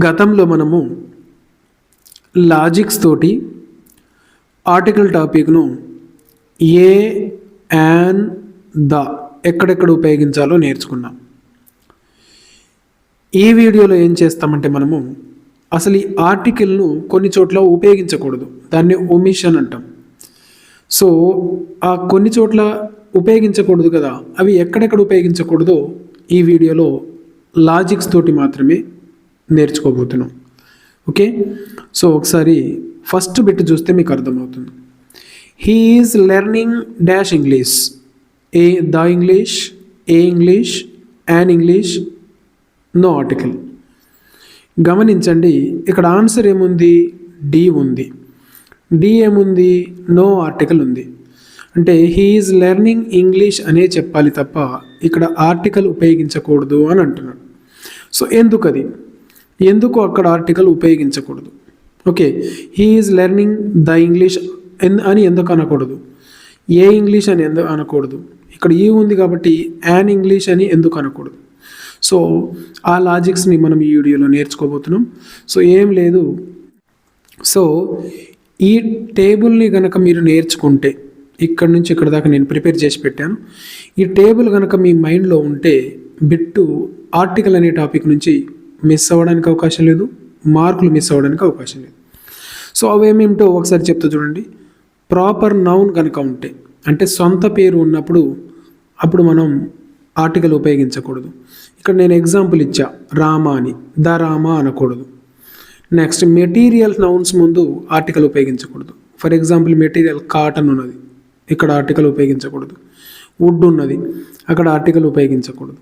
గతంలో మనము లాజిక్స్ తోటి ఆర్టికల్ టాపిక్ను ఏ యాన్ ద ఎక్కడెక్కడ ఉపయోగించాలో నేర్చుకున్నాం. ఈ వీడియోలో ఏం చేస్తామంటే మనము అసలు ఈ ఆర్టికల్ను కొన్ని చోట్ల ఉపయోగించకూడదు. దాన్ని ఒమిషన్ అంటాం. సో ఆ కొన్ని చోట్ల ఉపయోగించకూడదు కదా అవి ఎక్కడెక్కడ ఉపయోగించకూడదో ఈ వీడియోలో లాజిక్స్ తోటి మాత్రమే నేర్చుకోబోతున్నాం. ఓకే సో ఒకసారి ఫస్ట్ బిట్ చూస్తే మీకు అర్థమవుతుంది. He is learning dash English a the English a English an English no article గమనించండి ఇక్కడ ఆన్సర్ ఏముంది? డి ఉంది. డి ఏముంది? నో ఆర్టికల్ ఉంది. అంటే హీఈస్ లెర్నింగ్ ఇంగ్లీష్ అనే చెప్పాలి తప్ప ఇక్కడ ఆర్టికల్ ఉపయోగించకూడదు అని అంటున్నాడు. సో ఎందుకది? ఎందుకు అక్కడ ఆర్టికల్ ఉపయోగించకూడదు? Okay he is learning the English అని ఎందుకు అనకూడదు? ఏ ఇంగ్లీష్ e అని ఎందుకు అనకూడదు. ఇక్కడ ఈ ఉంది కాబట్టి యాన్ ఇంగ్లీష్ అని ఎందుకు అనకూడదు? సో ఆ లాజిక్స్ని మనం ఈ వీడియోలో నేర్చుకోబోతున్నాం. సో ఏం లేదు. సో ఈ టేబుల్ని కనుక మీరు నేర్చుకుంటే ఇక్కడ నుంచి ఇక్కడ దాకా నేను ప్రిపేర్ చేసి పెట్టాను. ఈ టేబుల్ కనుక మీ మైండ్లో ఉంటే బిట్టు ఆర్టికల్ అనే టాపిక్ నుంచి మిస్ అవ్వడానికి అవకాశం లేదు. మార్కులు మిస్ అవ్వడానికి అవకాశం లేదు. సో అవేమేమిటో ఒకసారి చెప్తా చూడండి. ప్రాపర్ నౌన్ కనుక ఉంటే అంటే సొంత పేరు ఉన్నప్పుడు అప్పుడు మనం ఆర్టికల్ ఉపయోగించకూడదు. ఇక్కడ నేను ఎగ్జాంపుల్ ఇచ్చా. రామ అని ద రామ అనకూడదు. నెక్స్ట్ మెటీరియల్ నౌన్స్ ముందు ఆర్టికల్ ఉపయోగించకూడదు. ఫర్ ఎగ్జాంపుల్ మెటీరియల్ కాటన్ ఉన్నది. ఇక్కడ ఆర్టికల్ ఉపయోగించకూడదు. వుడ్ ఉన్నది. అక్కడ ఆర్టికల్ ఉపయోగించకూడదు.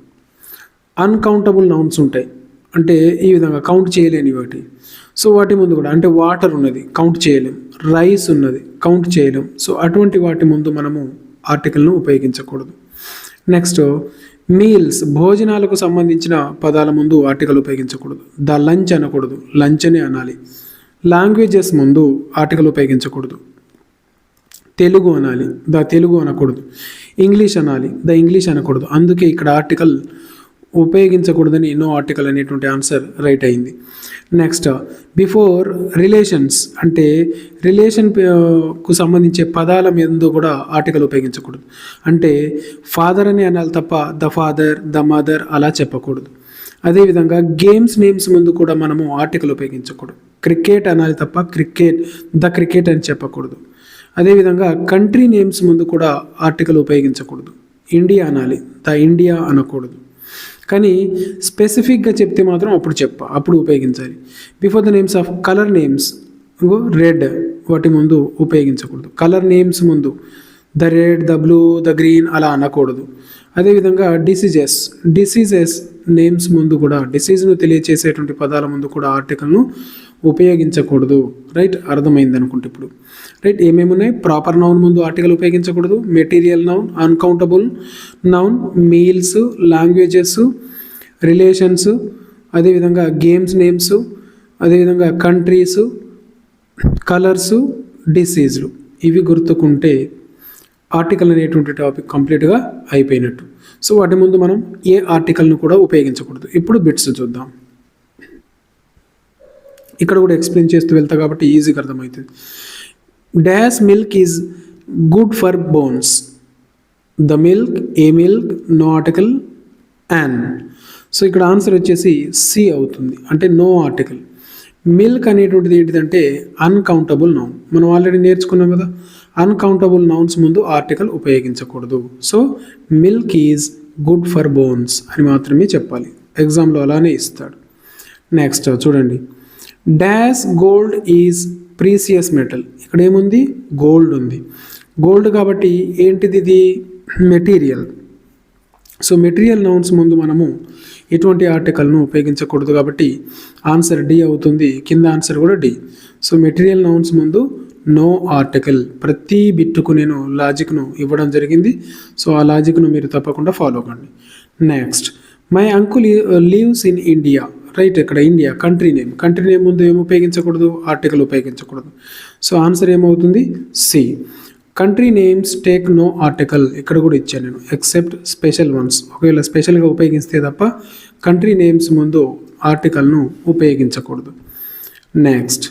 అన్కౌంటబుల్ నౌన్స్ ఉంటాయి. అంటే ఈ విధంగా కౌంట్ చేయలేని వాటి. సో వాటి ముందు కూడా అంటే వాటర్ ఉన్నది కౌంట్ చేయలేం. రైస్ ఉన్నది కౌంట్ చేయలేం. సో అటువంటి వాటి ముందు మనము ఆర్టికల్ను ఉపయోగించకూడదు. నెక్స్ట్ మీల్స్ భోజనాలకు సంబంధించిన పదాల ముందు ఆర్టికల్ ఉపయోగించకూడదు. ద లంచ్ అనకూడదు లంచ్ అనే అనాలి. లాంగ్వేజెస్ ముందు ఆర్టికల్ ఉపయోగించకూడదు. తెలుగు అనాలి ద తెలుగు అనకూడదు. ఇంగ్లీష్ అనాలి ద ఇంగ్లీష్ అనకూడదు. అందుకే ఇక్కడ ఆర్టికల్ ఉపయోగించకూడదని ఎన్నో ఆర్టికల్ అనేటువంటి ఆన్సర్ రైట్ అయింది. నెక్స్ట్ బిఫోర్ రిలేషన్స్ అంటే రిలేషన్ uh, కు సంబంధించే పదాల మీద కూడా ఆర్టికల్ ఉపయోగించకూడదు. అంటే ఫాదర్ అని అనాలి తప్ప ద ఫాదర్ ద మదర్ అలా చెప్పకూడదు. అదేవిధంగా గేమ్స్ నేమ్స్ ముందు కూడా మనము ఆర్టికల్ ఉపయోగించకూడదు. క్రికెట్ అనాలి తప్ప క్రికెట్ ద క్రికెట్ అని చెప్పకూడదు. అదేవిధంగా కంట్రీ నేమ్స్ ముందు కూడా ఆర్టికల్ ఉపయోగించకూడదు. ఇండియా అనాలి ద ఇండియా అనకూడదు. కానీ స్పెసిఫిక్గా చెప్తే మాత్రం అప్పుడు చెప్ప అప్పుడు ఉపయోగించాలి. Before the names of colour names red వాటి ముందు ఉపయోగించకూడదు. కలర్ నేమ్స్ ముందు the red the blue the green అలా అనకూడదు. అదేవిధంగా డిసీజెస్ డిసీజెస్ నేమ్స్ ముందు కూడా డిసీజ్ను తెలియచేసేటువంటి పదాల ముందు కూడా ఆర్టికల్ను ఉపయోగించకూడదు. రైట్? అర్థమైంది అనుకుంటే ఇప్పుడు. రైట్ ఏమేమి ఉన్నాయి ప్రాపర్ నౌన్ ముందు ఆర్టికల్ ఉపయోగించకూడదు. Material noun uncountable noun meals languages relations అదేవిధంగా గేమ్స్ నేమ్స్ అదేవిధంగా కంట్రీస్ కలర్స్ డిసీజ్లు. ఇవి గుర్తుకుంటే ఆర్టికల్ అనేటువంటి టాపిక్ కంప్లీట్గా అయిపోయినట్టు. సో వాటి ముందు మనం ఏ ఆర్టికల్ను కూడా ఉపయోగించకూడదు. ఇప్పుడు బిట్స్ చూద్దాం. ఇక్కడ కూడా ఎక్స్ప్లెయిన్ చేస్తూ వెళ్తా కాబట్టి ఈజీగా అర్థమవుతుంది. Dash milk is good for bones the milk a milk no article an so ఇక్కడ ఆన్సర్ వచ్చేసి సి అవుతుంది. అంటే నో ఆర్టికల్ మిల్క్ అనేటువంటిది ఏంటిదంటే అన్కౌంటబుల్ నౌన్ మనం ఆల్రెడీ నేర్చుకున్నాం కదా. అన్కౌంటబుల్ నౌన్స్ ముందు ఆర్టికల్ ఉపయోగించకూడదు. So milk is good for bones అని మాత్రమే చెప్పాలి. ఎగ్జామ్లో అలానే ఇస్తాడు. నెక్స్ట్ చూడండి. Dash gold is precious metal ఇక్కడ ఏముంది గోల్డ్ ఉంది. గోల్డ్ కాబట్టి ఏంటిది ఇది మెటీరియల్ సో మెటీరియల్ నౌన్స్ ముందు మనము ఎటువంటి ఆర్టికల్ను ఉపయోగించకూడదు కాబట్టి ఆన్సర్ డి అవుతుంది. కింద ఆన్సర్ కూడా డి సో మెటీరియల్ నౌన్స్ ముందు నో ఆర్టికల్ ప్రతి బిట్టుకు నేను లాజిక్ను ఇవ్వడం జరిగింది. సో ఆ లాజిక్ను మీరు తప్పకుండా ఫాలో కండి. Next my uncle lives in India right ఇక్కడ India country name country name ముందు ఏమి ఉపయోగించకూడదు? ఆర్టికల్ ఉపయోగించకూడదు. సో ఆన్సర్ ఏమవుతుంది? C country names take no article ఇక్కడ కూడా ఇచ్చాను నేను. ఎక్సెప్ట్ స్పెషల్ వన్స్ ఒకవేళ స్పెషల్గా ఉపయోగిస్తే తప్ప కంట్రీ నేమ్స్ ముందు ఆర్టికల్ను ఉపయోగించకూడదు. Next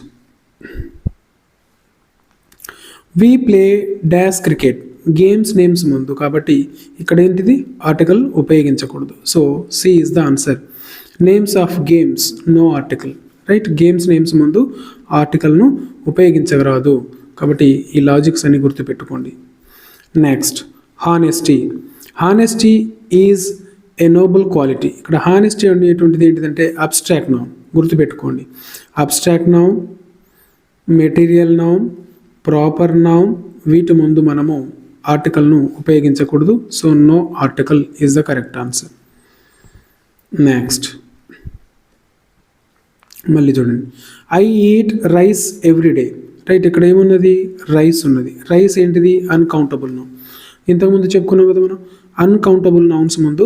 we play dash cricket games names ముందు. కాబట్టి ఇక్కడ ఏంటిది? ఆర్టికల్ ఉపయోగించకూడదు. So C is the answer names of games no article right games names ముందు ఆర్టికల్ను ఉపయోగించరాదు కాబట్టి ఈ లాజిక్స్ అన్ని గుర్తుపెట్టుకోండి. Next honesty honesty is a noble quality ఇక్కడ హానెస్టీ అనేటువంటిది ఏంటిదంటే అబ్స్ట్రాక్ట్ నౌన్ గుర్తుపెట్టుకోండి. Abstract noun material noun proper noun వీటి ముందు మనము ఆర్టికల్ను ఉపయోగించకూడదు. So no article is the correct answer next మళ్ళీ చూడండి. I eat rice every day right ఇక్కడ ఏమున్నది? రైస్ ఉన్నది. రైస్ ఏంటిది? అన్కౌంటబుల్ నౌన్ ఇంతకుముందు చెప్పుకున్నాం కదా మనం. అన్కౌంటబుల్ నౌన్స్ ముందు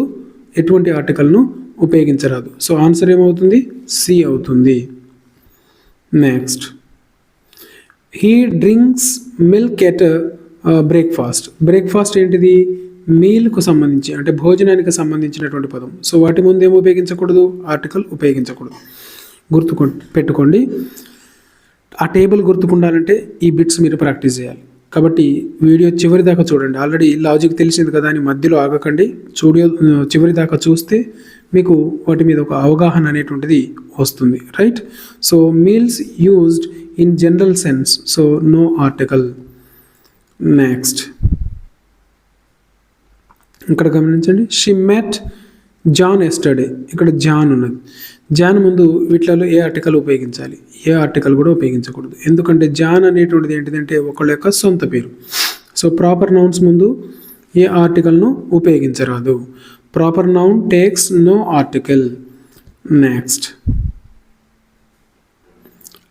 ఎటువంటి ఆర్టికల్ను ఉపయోగించరాదు. సో ఆన్సర్ ఏమవుతుంది? సి అవుతుంది. Next he drinks milk at breakfast breakfast ఏంటిది? మీల్కు సంబంధించి అంటే భోజనానికి సంబంధించినటువంటి పదం. సో వాటి ముందు ఏమి ఉపయోగించకూడదు? ఆర్టికల్ ఉపయోగించకూడదు. గుర్తు పెట్టుకోండి. ఆ టేబుల్ గుర్తుకుండాలంటే ఈ బిట్స్ మీరు ప్రాక్టీస్ చేయాలి. కాబట్టి వీడియో చివరి దాకా చూడండి. ఆల్రెడీ లాజిక్ తెలిసింది కదా అని మధ్యలో ఆగకండి. చూడియో చివరి దాకా చూస్తే మీకు వాటి మీద ఒక అవగాహన అనేటువంటిది వస్తుంది. Right? So meals used in general sense. So no article. Next. ఇక్కడ గమనించండి. She met John yesterday. ఇక్కడ జాన్ ఉన్నది. జాన్ ముందు వీటిలలో ఏ ఆర్టికల్ ఉపయోగించాలి? ఏ ఆర్టికల్ కూడా ఉపయోగించకూడదు. ఎందుకంటే జాన్ అనేటువంటిది ఏంటిదంటే ఒకళ్ళ యొక్క సొంత పేరు. సో ప్రాపర్ నౌన్స్ ముందు ఏ ఆర్టికల్ను ఉపయోగించరాదు. Proper noun takes no article next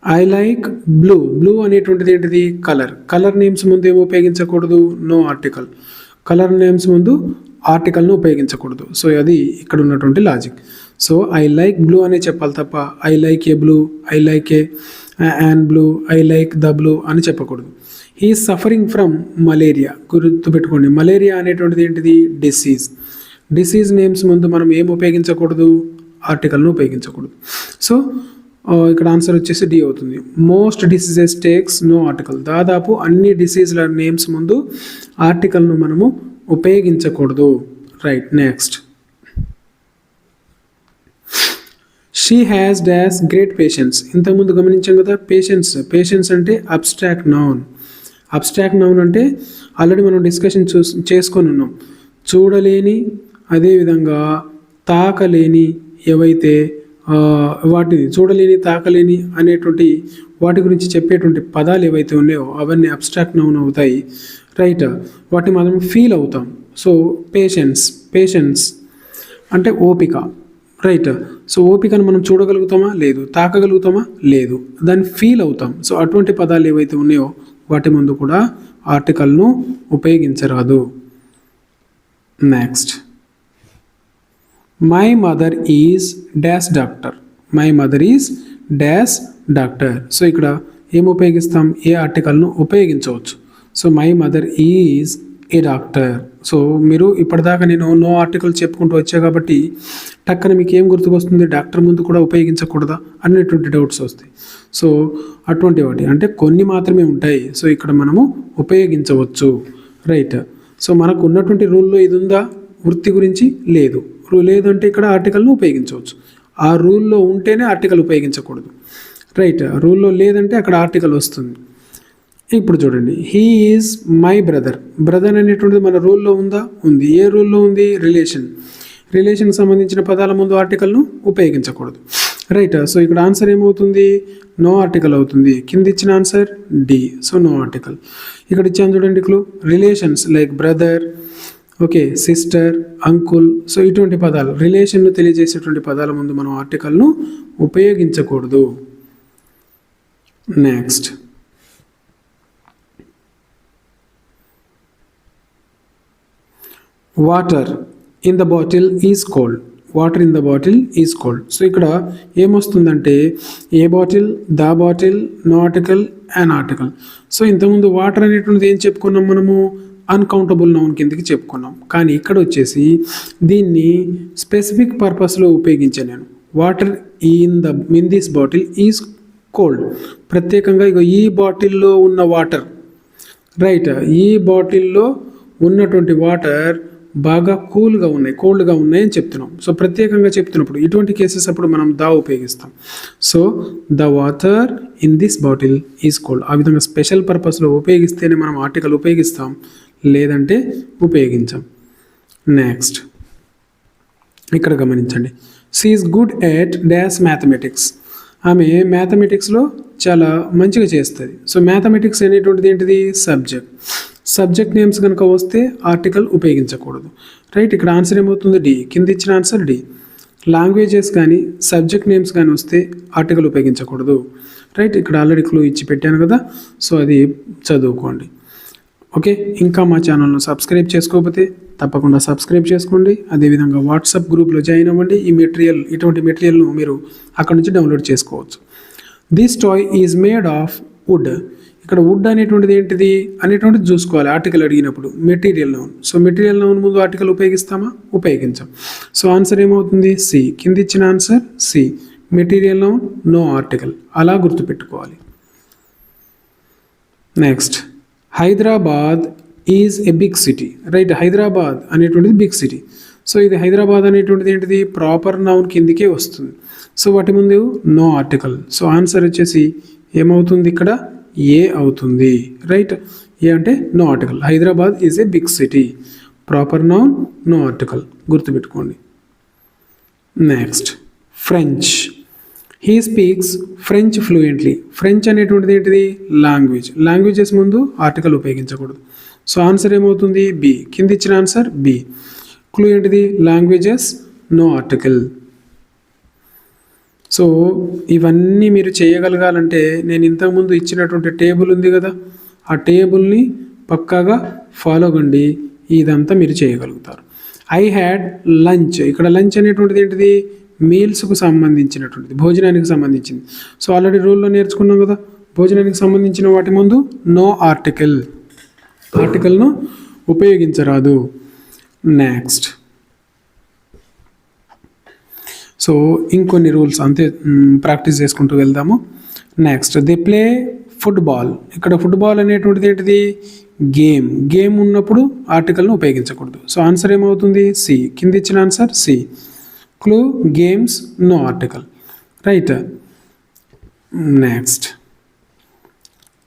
I like blue blue అనేటువంటిది ఏంటిది? కలర్ కలర్ నేమ్స్ ముందు ఏమి ఉపయోగించకూడదు? నో ఆర్టికల్ కలర్ నేమ్స్ ముందు ఆర్టికల్ను ఉపయోగించకూడదు. సో అది ఇక్కడ ఉన్నటువంటి logic so I like blue అనే చెప్పాలి తప్ప I like a blue I like a an blue I like the blue అని చెప్పకూడదు. హీ సఫరింగ్ ఫ్రమ్ మలేరియా గుర్తుపెట్టుకోండి. మలేరియా అనేటువంటిది ఏంటిది? డిసీజ్ డిసీజ్ నేమ్స్ ముందు మనం ఏం ఉపయోగించకూడదు? ఆర్టికల్ను ఉపయోగించకూడదు. సో ఇక్కడ ఆన్సర్ వచ్చేసి డి అవుతుంది. Most diseases takes no article దాదాపు అన్ని డిసీజ్ల నేమ్స్ ముందు ఆర్టికల్ను మనము ఉపయోగించకూడదు. Right next she has dash great patience ఇంతకుముందు గమనించాం కదా పేషెన్స్ పేషెన్స్ అంటే అబ్స్ట్రాక్ట్ నౌన్ అబ్స్ట్రాక్ట్ నౌన్ అంటే ఆల్రెడీ మనం డిస్కషన్ చూ చేసుకొని ఉన్నాం. చూడలేని అదేవిధంగా తాకలేని ఏవైతే వాటిని చూడలేని తాకలేని అనేటువంటి వాటి గురించి చెప్పేటువంటి పదాలు ఏవైతే ఉన్నాయో అవన్నీ అబ్స్ట్రాక్ట్ నౌన్ అవుతాయి. రైట్ వాటిని మనం ఫీల్ అవుతాం. సో పేషెన్స్ పేషెన్స్ అంటే ఓపిక. రైట్ సో ఓపికను మనం చూడగలుగుతామా? లేదు. తాకగలుగుతామా? లేదు. దాన్ని ఫీల్ అవుతాం. సో అటువంటి పదాలు ఏవైతే ఉన్నాయో వాటి ముందు కూడా ఆర్టికల్ను ఉపయోగించరాదు. Next my mother is dash doctor my mother is dash doctor so ఇక్కడ ఏం ఉపయోగిస్తాం ఏ ఆర్టికల్ను ఉపయోగించవచ్చు so my mother is a doctor so మీరు ఇప్పటిదాకా నేను నో ఆర్టికల్ చెప్పుకుంటూ వచ్చా కాబట్టి టక్కన మీకు ఏం గుర్తుకొస్తుంది డాక్టర్ ముందు కూడా ఉపయోగించకూడదా అనేటువంటి డౌట్స్ వస్తాయి సో అటువంటి వాటి అంటే కొన్ని మాత్రమే ఉంటాయి సో ఇక్కడ మనము ఉపయోగించవచ్చు రైట్ సో మనకు ఉన్నటువంటి రూల్లో ఇది ఉందా వృత్తి గురించి లేదు లేదంటే ఇక్కడ ఆర్టికల్ను ఉపయోగించవచ్చు. ఆ రూల్లో ఉంటేనే ఆర్టికల్ ఉపయోగించకూడదు. రైట్ రూల్లో లేదంటే అక్కడ ఆర్టికల్ వస్తుంది. ఇప్పుడు చూడండి he is my brother. Brother అనేటువంటిది మన రూల్లో ఉందా? ఉంది. ఏ రూల్లో ఉంది? రిలేషన్. రిలేషన్కి సంబంధించిన పదాల ముందు ఆర్టికల్ను ఉపయోగించకూడదు. రైట్ సో ఇక్కడ ఆన్సర్ ఏమవుతుంది? నో ఆర్టికల్ అవుతుంది. కింద ఇచ్చిన answer D. So no article. ఇక్కడ ఇచ్చాను చూడండి clue. Relations like brother okay sister uncle so ఇటువంటి పదాలు రిలేషన్ను తెలియజేసేటువంటి పదాల ముందు మనం ఆర్టికల్ను ఉపయోగించకూడదు. Next water in the bottle is cold water in the bottle is cold so ఇక్కడ ఏమొస్తుందంటే a bottle the bottle no article and article so ఇంతకుముందు వాటర్ అనేటువంటిది ఏం చెప్పుకున్నాం మనము? అన్కౌంటబుల్ నౌన్ కిందకి చెప్పుకున్నాం. కానీ ఇక్కడ వచ్చేసి దీన్ని స్పెసిఫిక్ పర్పస్లో ఉపయోగించాను నేను. Water in the in this bottle is cold ప్రత్యేకంగా ఇక ఈ బాటిల్లో ఉన్న వాటర్ రైట్ ఈ బాటిల్లో ఉన్నటువంటి వాటర్ బాగా కూల్గా ఉన్నాయి కోల్డ్గా ఉన్నాయని చెప్తున్నాం. సో ప్రత్యేకంగా చెప్తున్నప్పుడు ఇటువంటి కేసెస్ అప్పుడు మనం దా ఉపయోగిస్తాం. So the water in this bottle is cold ఆ విధంగా స్పెషల్ పర్పస్లో ఉపయోగిస్తేనే మనం ఆర్టికల్ ఉపయోగిస్తాం. లేదంటే ఉపయోగించాం. నెక్స్ట్ ఇక్కడ గమనించండి. Is good at dash mathematics ఆమె మ్యాథమెటిక్స్లో చాలా మంచిగా చేస్తుంది. సో మ్యాథమెటిక్స్ అనేటువంటిది ఏంటిది? సబ్జెక్ట్ సబ్జెక్ట్ నేమ్స్ కనుక వస్తే ఆర్టికల్ ఉపయోగించకూడదు. రైట్ ఇక్కడ ఆన్సర్ ఏమవుతుంది? డి కింద ఇచ్చిన ఆన్సర్ డి లాంగ్వేజెస్ కానీ సబ్జెక్ట్ నేమ్స్ కానీ వస్తే ఆర్టికల్ ఉపయోగించకూడదు. రైట్ ఇక్కడ ఆల్రెడీ క్లూ ఇచ్చి పెట్టాను కదా. సో అది చదువుకోండి. ఓకే? ఇంకా మా ఛానల్ను సబ్స్క్రైబ్ చేసుకోకపోతే తప్పకుండా సబ్స్క్రైబ్ చేసుకోండి. అదేవిధంగా వాట్సాప్ గ్రూప్లో జాయిన్ అవ్వండి. ఈ మెటీరియల్ ఇటువంటి మెటీరియల్ను మీరు అక్కడ నుంచి డౌన్లోడ్ చేసుకోవచ్చు. This toy is made of wood ఇక్కడ వుడ్ అనేటువంటిది ఏంటిది? అనేటువంటిది చూసుకోవాలి. ఆర్టికల్ అడిగినప్పుడు material noun. So material noun ముందు ఆర్టికల్ ఉపయోగిస్తామా? ఉపయోగించాం. సో ఆన్సర్ ఏమవుతుంది? సి కింద ఇచ్చిన answer C material noun no article అలా గుర్తుపెట్టుకోవాలి. Next Hyderabad is a big city right? Hyderabad అనేటువంటిది బిగ్ సిటీ. సో ఇది హైదరాబాద్ అనేటువంటిది ఏంటిది? ప్రాపర్ నౌన్ కిందికే వస్తుంది. సో వాటి ముందు నో ఆర్టికల్. సో ఆన్సర్ వచ్చేసి ఏమవుతుంది ఇక్కడ? ఏ అవుతుంది రైట్? ఏ అంటే no article. Hyderabad is a big city. Proper noun no article. గుర్తుపెట్టుకోండి. Next French. He speaks French fluently French అనేటువంటిది ఏంటిది? లాంగ్వేజ్ లాంగ్వేజెస్ ముందు ఆర్టికల్ ఉపయోగించకూడదు. సో ఆన్సర్ ఏమవుతుంది? బి కింద ఇచ్చిన ఆన్సర్ బి క్లూ ఏంటిది? లాంగ్వేజెస్ నో ఆర్టికల్ సో ఇవన్నీ మీరు చేయగలగాలంటే నేను ఇంతకుముందు ఇచ్చినటువంటి టేబుల్ ఉంది కదా ఆ టేబుల్ని పక్కాగా ఫాలో కండి. ఇదంతా మీరు చేయగలుగుతారు. ఐ హ్యాడ్ లంచ్ ఇక్కడ లంచ్ అనేటువంటిది ఏంటిది? మీల్స్కు సంబంధించినటువంటిది భోజనానికి సంబంధించింది. సో ఆల్రెడీ రూల్లో నేర్చుకున్నాం కదా భోజనానికి సంబంధించిన వాటి ముందు నో ఆర్టికల్ ఆర్టికల్ను ఉపయోగించరాదు. నెక్స్ట్ సో ఇంకొన్ని రూల్స్ అంతే ప్రాక్టీస్ చేసుకుంటూ వెళ్దాము. నెక్స్ట్ ది ప్లే ఫుట్బాల్ ఇక్కడ ఫుట్బాల్ అనేటువంటిది ఏంటిది? గేమ్ గేమ్ ఉన్నప్పుడు ఆర్టికల్ను ఉపయోగించకూడదు. సో ఆన్సర్ ఏమవుతుంది? సి కింద ఇచ్చిన answer C clue games no article right next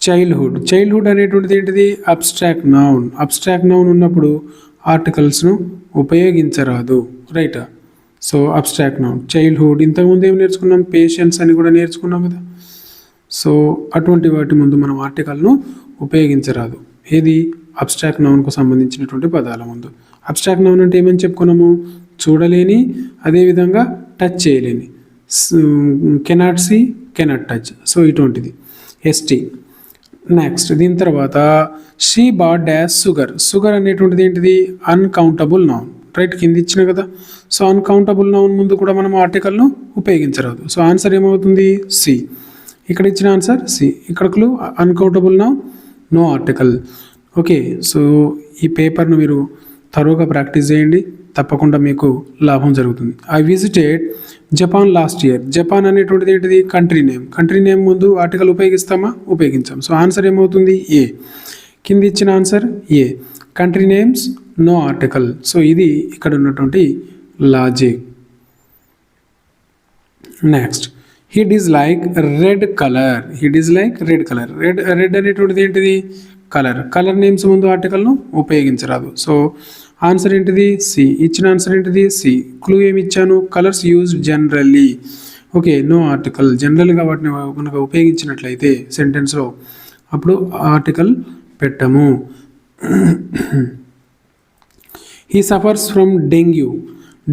childhood childhood అనేటువంటిది ఏంటిది? అబ్స్ట్రాక్ట్ నౌన్ అబ్స్ట్రాక్ట్ నౌన్ ఉన్నప్పుడు ఆర్టికల్స్ను ఉపయోగించరాదు. Right so abstract noun childhood ఇంతకుముందు ఏం నేర్చుకున్నాం? పేషెన్స్ అని కూడా నేర్చుకున్నాం కదా. సో అటువంటి వాటి ముందు మనం ఆర్టికల్ను ఉపయోగించరాదు. ఏది? అబ్స్ట్రాక్ట్ నౌన్కు సంబంధించినటువంటి పదాల ముందు. అబ్స్ట్రాక్ట్ నౌన్ అంటే ఏమని చెప్పుకున్నాము? చూడలేని అదేవిధంగా టచ్ చేయలేని. Cannot see cannot touch so ఇటువంటిది. ఎస్టీ నెక్స్ట్ దీని తర్వాత she bought dash sugar sugar అనేటువంటిది ఏంటిది? అన్కౌంటబుల్ నౌన్ రైట్ కింద ఇచ్చిన కదా. సో అన్కౌంటబుల్ నౌన్ ముందు కూడా మనం ఆర్టికల్ను ఉపయోగించరాదు. సో ఆన్సర్ ఏమవుతుంది? సి ఇక్కడ ఇచ్చిన ఆన్సర్ సి ఇక్కడ clue uncountable noun no article okay so ఈ పేపర్ను మీరు తరువుగా ప్రాక్టీస్ చేయండి. తప్పకుండా మీకు లాభం జరుగుతుంది. I visited Japan last year Japan అనేటువంటిది ఏంటిది? కంట్రీ నేమ్ కంట్రీ నేమ్ ముందు ఆర్టికల్ ఉపయోగిస్తామా? ఉపయోగించాం. సో ఆన్సర్ ఏమవుతుంది? ఏ కింద ఇచ్చిన answer A country names no article so ఇది ఇక్కడ ఉన్నటువంటి logic next hit is like red colour hid is like red colour red red అనేటువంటిది ఏంటిది? కలర్ కలర్ నేమ్స్ ముందు ఆర్టికల్ను ఉపయోగించరాదు. సో ఆన్సర్ ఏంటిది? సి ఇచ్చిన ఆన్సర్ ఏంటిది? సి క్లూ ఏమి ఇచ్చాను? Colours use generally okay no article జనరల్గా వాటిని కనుక ఉపయోగించినట్లయితే సెంటెన్స్లో అప్పుడు article పెట్టము. He suffers from dengue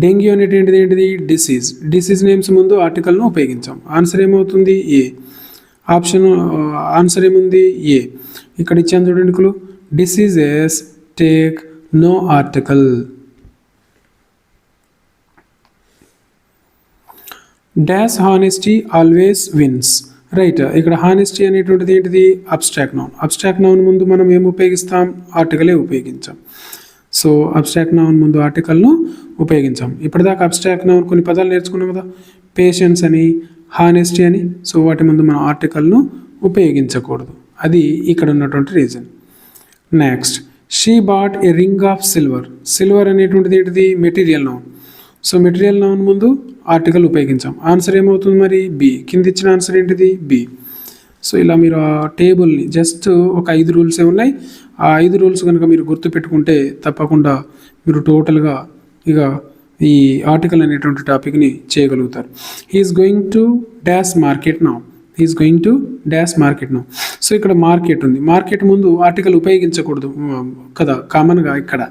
dengue అనేటువంటిది ఏంటిది? డిసీజ్ డిసీజ్ నేమ్స్ ముందు ఆర్టికల్ను ఉపయోగించాం. ఆన్సర్ ఏమవుతుంది? ఏ ఆప్షన్ ఆన్సర్ ఏముంది? ఏ ఇక్కడ ఇచ్చాను చూడండి clue diseases take no article dash honesty always wins right ఇక్కడ హానెస్టీ అనేటువంటిది ఏంటిది? అబ్స్ట్రాక్ట్ నౌన్ అబ్స్ట్రాక్ట్ నౌన్ ముందు మనం ఏం ఉపయోగిస్తాం? ఆర్టికలే ఉపయోగించాం. సో అబ్స్ట్రాక్ట్ నౌన్ ముందు ఆర్టికల్ను ఉపయోగించాం. ఇప్పటిదాకా అబ్స్ట్రాక్ట్ నౌన్ కొన్ని పదాలు నేర్చుకున్నాం కదా? పేషెన్స్ అని హానెస్టీ అని. సో వాటి ముందు మనం ఆర్టికల్ను ఉపయోగించకూడదు. అది ఇక్కడ ఉన్నటువంటి reason next she bought a ring of silver silver అనేటువంటిది ఏంటిది? Material noun so material noun ముందు ఆర్టికల్ ఉపయోగించాం. ఆన్సర్ ఏమవుతుంది మరి? బి కింద ఇచ్చిన ఆన్సర్ ఏంటిది? బి సో ఇలా మీరు ఆ టేబుల్ని జస్ట్ ఒక ఐదు రూల్సే ఉన్నాయి. ఆ ఐదు రూల్స్ కనుక మీరు గుర్తుపెట్టుకుంటే తప్పకుండా మీరు టోటల్గా ఇక ఈ ఆర్టికల్ అనేటువంటి టాపిక్ని చేయగలుగుతారు. He is going to dash market now is going to dash market now so ఇక్కడ మార్కెట్ ఉంది. మార్కెట్ ముందు ఆర్టికల్ ఉపయోగించకూడదు. కదా? కామన్గా ఇక్కడ.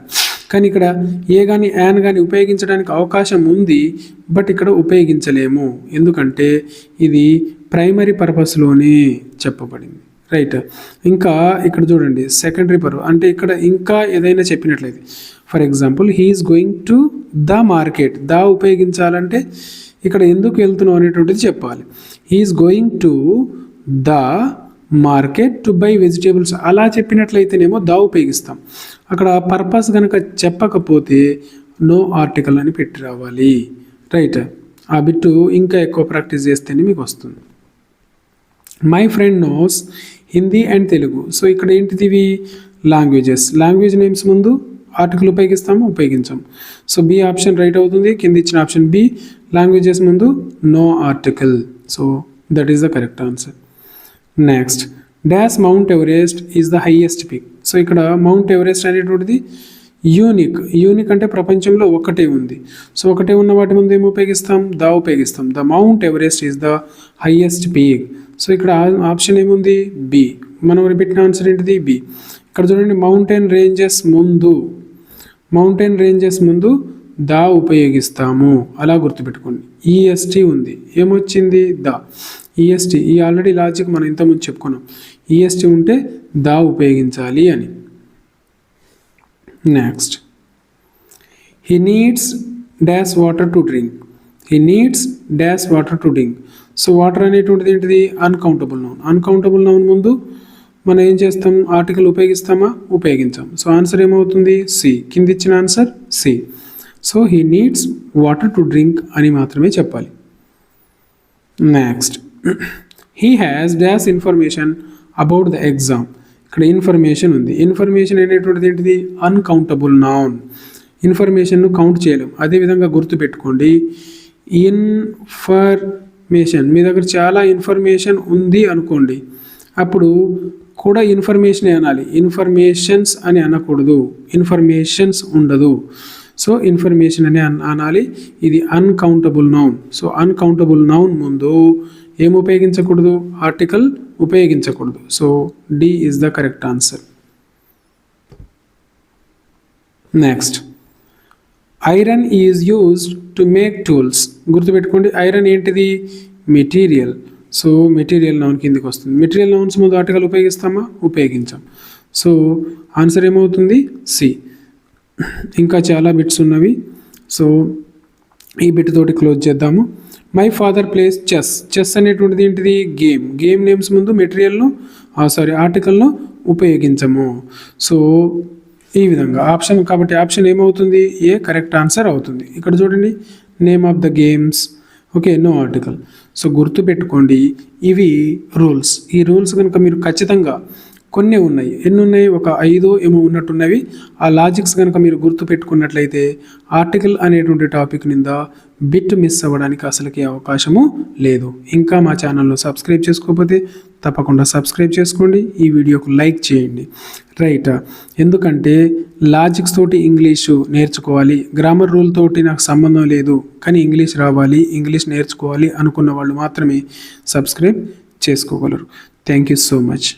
కానీ ఇక్కడ ఏ కానీ యాన్ కానీ ఉపయోగించడానికి అవకాశం ఉంది బట్ ఇక్కడ ఉపయోగించలేము. ఎందుకంటే ఇది ప్రైమరీ పర్పస్లోనే చెప్పబడింది. రైట్ ఇంకా ఇక్కడ చూడండి సెకండరీ పర్పస్ అంటే ఇక్కడ ఇంకా ఏదైనా చెప్పినట్లయితే for example he is going to the market the ఉపయోగించాలంటే ఇక్కడ ఎందుకు వెళ్తున్నావు అనేటువంటిది చెప్పాలి. Is going to the market to buy vegetables అలా చెప్పినట్లయితేనేమో దా ఉపయోగిస్తాం. అక్కడ పర్పస్ కనుక చెప్పకపోతే నో ఆర్టికల్ అని పెట్టి రావాలి. రైట్ ఆ బిట్టు ఇంకా ఎక్కువ ప్రాక్టీస్ చేస్తేనే మీకు వస్తుంది. My friend knows Hindi and Telugu. So ఇక్కడ ఏంటిది ఇవి? లాంగ్వేజెస్ లాంగ్వేజ్ నేమ్స్ ముందు? ఆర్టికల్ ఉపయోగిస్తాము ఉపయోగించాం సో బి ఆప్షన్ రైట్ అవుతుంది కింద ఇచ్చిన ఆప్షన్ బి లాంగ్వేజెస్ ముందు no article so that is the correct answer next dash Mount Everest is the highest peak so ఇక్కడ మౌంట్ ఎవరెస్ట్ అనేటువంటిది యూనిక్ యూనిక్ అంటే ప్రపంచంలో ఒకటే ఉంది. సో ఒకటే ఉన్న వాటి ముందు ఏమి ఉపయోగిస్తాం? ద ఉపయోగిస్తాం. The Mount Everest is the highest peak so ఇక్కడ ఆప్షన్ ఏముంది? బి మనం పెట్టిన ఆన్సర్ ఏంటిది? బి ఇక్కడ చూడండి మౌంటైన్ రేంజెస్ ముందు. మౌంటైన్ రేంజెస్ ముందు దా ఉపయోగిస్తాము. అలా గుర్తుపెట్టుకోండి. ఈఎస్టీ ఉంది. ఏమొచ్చింది? దా. ఈఎస్టీ ఈ ఆల్రెడీ లాజిక్ మనం ఇంతకుముందు చెప్పుకున్నాం. ఈఎస్టీ ఉంటే దా ఉపయోగించాలి అని. Next he needs dash water to drink he needs dash water to drink so water అనేటువంటిది ఏంటిది? అన్కౌంటబుల్ నౌన్ అన్కౌంటబుల్ నౌన్ ముందు మనం ఏం చేస్తాం? ఆర్టికల్ ఉపయోగిస్తామా? ఉపయోగించాం. సో ఆన్సర్ ఏమవుతుంది? సి. కింద ఇచ్చిన answer C. So he needs water to drink అని మాత్రమే చెప్పాలి. Next. He has dash information about the exam. ఇక్కడ ఇన్ఫర్మేషన్ ఉంది. ఇన్ఫర్మేషన్ అనేటువంటిది ఏంటిది? Uncountable noun. ఇన్ఫర్మేషన్ను కౌంట్ చేయలేం. అదేవిధంగా గుర్తుపెట్టుకోండి. ఇన్ఫర్మేషన్. మీ దగ్గర చాలా ఇన్ఫర్మేషన్ ఉంది అనుకోండి. అప్పుడు కూడా ఇన్ఫర్మేషన్ అనాలి. ఇన్ఫర్మేషన్స్ అని అనకూడదు. ఇన్ఫర్మేషన్స్ ఉండదు. సో ఇన్ఫర్మేషన్ అని అన్- అనాలి. ఇది uncountable noun so uncountable noun ముందు ఏం ఉపయోగించకూడదు? ఆర్టికల్ ఉపయోగించకూడదు. So D is the correct answer next iron is used to make tools గుర్తుపెట్టుకోండి ఐరన్ ఏంటిది? మెటీరియల్ సో మెటీరియల్ నౌన్ కిందకి వస్తుంది. మెటీరియల్ నౌన్స్ ముందు ఆర్టికల్ ఉపయోగిస్తామా? ఉపయోగించాం. సో ఆన్సర్ ఏమవుతుంది? సి ఇంకా చాలా బిట్స్ ఉన్నవి. సో ఈ బిట్ తోటి క్లోజ్ చేద్దాము. My father plays chess chess అనేటువంటిది ఏంటిది? గేమ్ గేమ్ నేమ్స్ ముందు మెటీరియల్ను సారీ ఆర్టికల్ను ఉపయోగించము. సో ఈ విధంగా. ఆప్షన్ కాబట్టి ఆప్షన్ ఏమవుతుంది? ఏ కరెక్ట్ ఆన్సర్ అవుతుంది. ఇక్కడ చూడండి. Name of the games okay no article. So గుర్తుపెట్టుకోండి ఇవి రూల్స్. ఈ రూల్స్ కనుక మీరు ఖచ్చితంగా కొన్ని ఉన్నాయి. ఎన్ని ఉన్నాయి? ఒక ఐదో ఏమో ఉన్నట్టున్నవి. ఆ లాజిక్స్ కనుక మీరు గుర్తు పెట్టుకున్నట్లయితే ఆర్టికల్ అనేటువంటి టాపిక్ నింద బిట్ మిస్ అవ్వడానికి అసలుకి అవకాశము లేదు. ఇంకా మా ఛానల్ను సబ్స్క్రైబ్ చేసుకోకపోతే తప్పకుండా సబ్స్క్రైబ్ చేసుకోండి. ఈ వీడియోకు లైక్ చేయండి. రైట్. ఎందుకంటే లాజిక్స్ తోటి ఇంగ్లీషు నేర్చుకోవాలి. గ్రామర్ రూల్ తోటి నాకు సంబంధం లేదు. కానీ ఇంగ్లీష్ రావాలి. ఇంగ్లీష్ నేర్చుకోవాలి అనుకున్న వాళ్ళు మాత్రమే సబ్స్క్రైబ్ చేసుకోగలరు. Thank you so much.